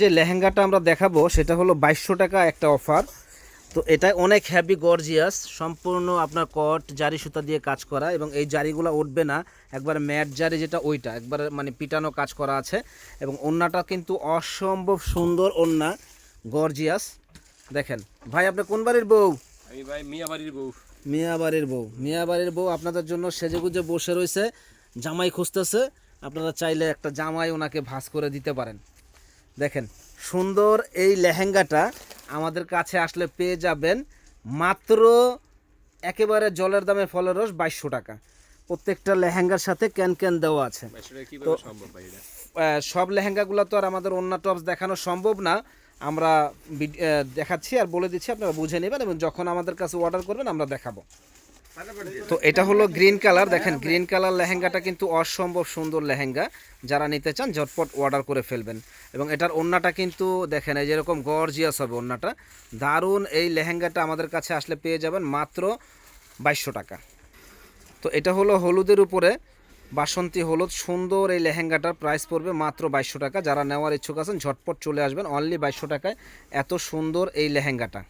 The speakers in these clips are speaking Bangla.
যে লেহেঙ্গাটা আমরা দেখাবো সেটা হলো বাইশশো টাকা একটা অফার। তো এটা অনেক হ্যাভি গর্জিয়াস সম্পূর্ণ আপনার কট জারি সুতা দিয়ে কাজ করা এবং এই জারিগুলো উঠবে না। একবার ম্যাট জারি যেটা ওইটা একবার মানে পিটানো কাজ করা আছে এবং ওন্নাটা কিন্তু অসম্ভব সুন্দর ওন্না গর্জিয়াস দেখেন ভাই আপনি কোন বাড়ির বউ? আমি ভাই মিয়া বাড়ির বউ। মিয়াবাড়ির বউ। মিয়াবাড়ির বউ আপনাদের জন্য সেজেগুজে বসে রয়েছে জামাই খুঁজতেছে। আপনারা চাইলে একটা জামাই ওনাকে ভাঁজ করে দিতে পারেন। দেখেন সুন্দর এই লেহেঙ্গাটা আমাদের কাছে আসলে পেয়ে যাবেন মাত্র একেবারে জলের দামে ফলের রস বাইশশো টাকা। প্রত্যেকটা লেহেঙ্গার সাথে ক্যান ক্যান দেওয়া আছে। আহ, সব লেহেঙ্গাগুলো তো আর আমাদের অন্য টপস দেখানো সম্ভব না। আমরা দেখাচ্ছি আর বলে দিচ্ছি আপনারা বুঝে নেবেন এবং যখন আমাদের কাছে অর্ডার করবেন আমরা দেখাবো। তো এটা হলো গ্রিন কালার দেখেন গ্রিন কালার লেহেঙ্গাটা কিন্তু অসম্ভব সুন্দর লেহেঙ্গা। যারা নিতে চান, ঝটপট অর্ডার করে ফেলবেন। এবং এটার ওন্নাটা কিন্তু দেখেন, এই যেরকম গর্জিয়াস হবে ওন্নাটা দারুণ এই লেহেঙ্গাটা আমাদের কাছে আসলে পেয়ে যাবেন মাত্র বাইশশো টাকা। তো এটা হলো হলুদের উপরে, বাসন্তী হলুদ, সুন্দর এই লেহেঙ্গাটার প্রাইস পড়বে মাত্র বাইশশো টাকা। যারা নেওয়ার ইচ্ছুক আছেন, ঝটপট চলে আসবেন। অনলি বাইশশো টাকায় এত সুন্দর এই লেহেঙ্গাটা।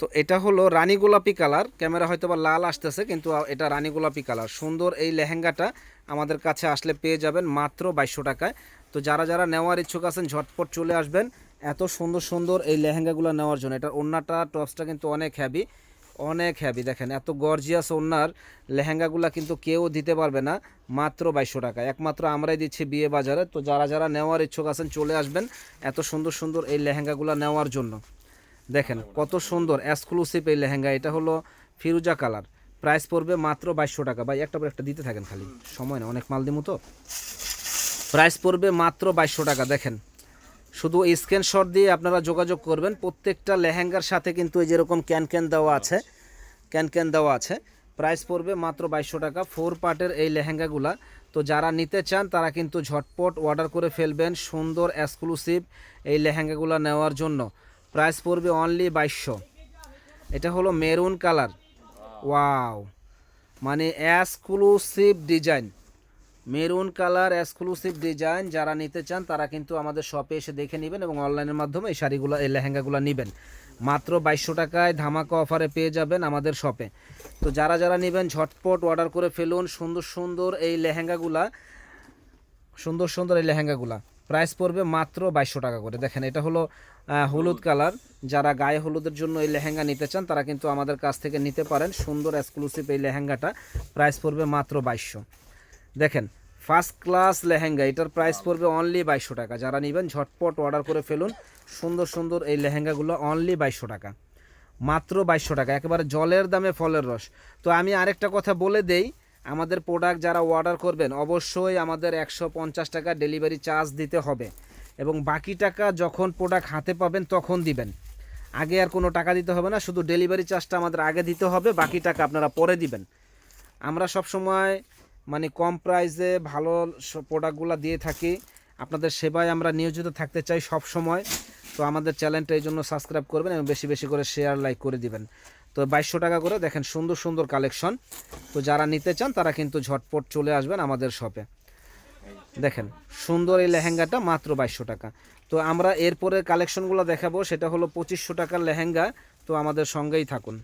তো এটা হলো রানী গোলাপি কালার। ক্যামেরা হয়তো বা লাল আসতেছে, কিন্তু এটা রানী গোলাপি কালার। সুন্দর এই লেহেঙ্গাটা আমাদের কাছে আসলে পেয়ে যাবেন মাত্র বাইশশো টাকায়। তো যারা যারা নেওয়ার ইচ্ছুক আছেন, ঝটপট চলে আসবেন। এত সুন্দর সুন্দর এই লেহেঙ্গাগুলো নেওয়ার জন্য। এটার ওন্নাটা, টপসটা কিন্তু অনেক হ্যাভি অনেক হ্যাভি দেখেন। এত গর্জিয়াস ওনার লেহেঙ্গাগুলা কিন্তু কেউ দিতে পারবে না, মাত্র বাইশশো টাকা একমাত্র আমরাই দিচ্ছি বিয়ে বাজারে। তো যারা যারা নেওয়ার ইচ্ছুক আছেন, চলে আসবেন এত সুন্দর সুন্দর এই লেহেঙ্গাগুলো নেওয়ার জন্য। দেখেন, কত সুন্দর এক্সক্লুসিভ এই লেহেঙ্গা। এটা হলো ফিরুজা কালার। প্রাইস পড়বে মাত্র বাইশশো টাকা। ভাই, একটা পর একটা দিতে থাকেন খালি। সময় না, অনেক মাল দিমু তো। প্রাইস পড়বে মাত্র বাইশশো টাকা। দেখেন, শুধু স্ক্রিনশট দিয়ে আপনারা যোগাযোগ করবেন। প্রত্যেকটা লেহেঙ্গার সাথে কিন্তু এই যেরকম ক্যান ক্যান দেওয়া আছে, ক্যান ক্যান দেওয়া আছে। প্রাইস পড়বে মাত্র বাইশশো টাকা। ফোর পার্টের এই লেহেঙ্গাগুলা। তো যারা নিতে চান, তারা কিন্তু ঝটপট অর্ডার করে ফেলবেন সুন্দর এক্সক্লুসিভ এই লেহেঙ্গাগুলো নেওয়ার জন্য। প্রাইস পড়বে অনলি বাইশশো। এটা হলো মেরুন কালার। ওয়াও মানে exclusive design maroon colour exclusive design যারা নিতে চান, তারা কিন্তু আমাদের শপে এসে দেখে নেবেন এবং অনলাইনের মাধ্যমে এই শাড়িগুলো, এই লেহেঙ্গাগুলো নেবেন। মাত্র বাইশশো টাকায় ধামাকা অফারে পেয়ে যাবেন আমাদের শপে তো যারা যারা নেবেন, ঝটপট অর্ডার করে ফেলুন। সুন্দর সুন্দর এই লেহেঙ্গাগুলা। সুন্দর সুন্দর এই লেহেঙ্গাগুলা। প্রাইস পড়বে মাত্র বাইশশো টাকা করে। দেখেন, এটা হলো হলুদ কালার। যারা গায়ে হলুদের জন্য এই লেহেঙ্গা নিতে চান, তারা কিন্তু আমাদের কাছ থেকে নিতে পারেন। সুন্দর এক্সক্লুসিভ এই লেহেঙ্গাটা। প্রাইস পড়বে মাত্র বাইশশো। দেখেন ফার্স্ট ক্লাস লেহেঙ্গা, এটার প্রাইস পড়বে অনলি বাইশশো টাকা। যারা নেবেন, ঝটপট অর্ডার করে ফেলুন। সুন্দর সুন্দর এই লেহেঙ্গাগুলো অনলি বাইশশো টাকা। মাত্র বাইশশো টাকা। একেবারে জলের দামে ফলের রস। তো আমি আরেকটা কথা বলে দেই আমাদের প্রোডাক্ট যারা অর্ডার করবেন, অবশ্যই আমাদের একশো পঞ্চাশ টাকা ডেলিভারি চার্জ দিতে হবে। এবং বাকি টাকা যখন প্রোডাক্ট হাতে পাবেন, তখন দিবেন। আগে আর কোনো টাকা দিতে হবে না, শুধু ডেলিভারি চার্জটা আমাদের আগে দিতে হবে, বাকি টাকা আপনারা পরে দিবেন। আমরা সব সময় মানে কম প্রাইসে ভালো প্রোডাক্টগুলো দিয়ে থাকি। আপনাদের সেবায় আমরা নিয়োজিত থাকতে চাই সব সময় তো আমাদের চ্যানেলটা এই জন্য সাবস্ক্রাইব করবেন এবং বেশি বেশি করে শেয়ার লাইক করে দিবেন। তো বাইশশো টাকা করে দেখেন সুন্দর সুন্দর কালেকশন। তো যারা নিতে চান তারা কিন্তু ঝটপট চলে আসবেন আমাদের শপে। দেখেন, সুন্দর এই লেহেঙ্গাটা মাত্র বাইশশো টাকা। তো আমরা এরপরে কালেকশনগুলো দেখাবো, সেটা হলো পঁচিশশো টাকার লেহেঙ্গা। তো আমাদের সঙ্গেই থাকুন।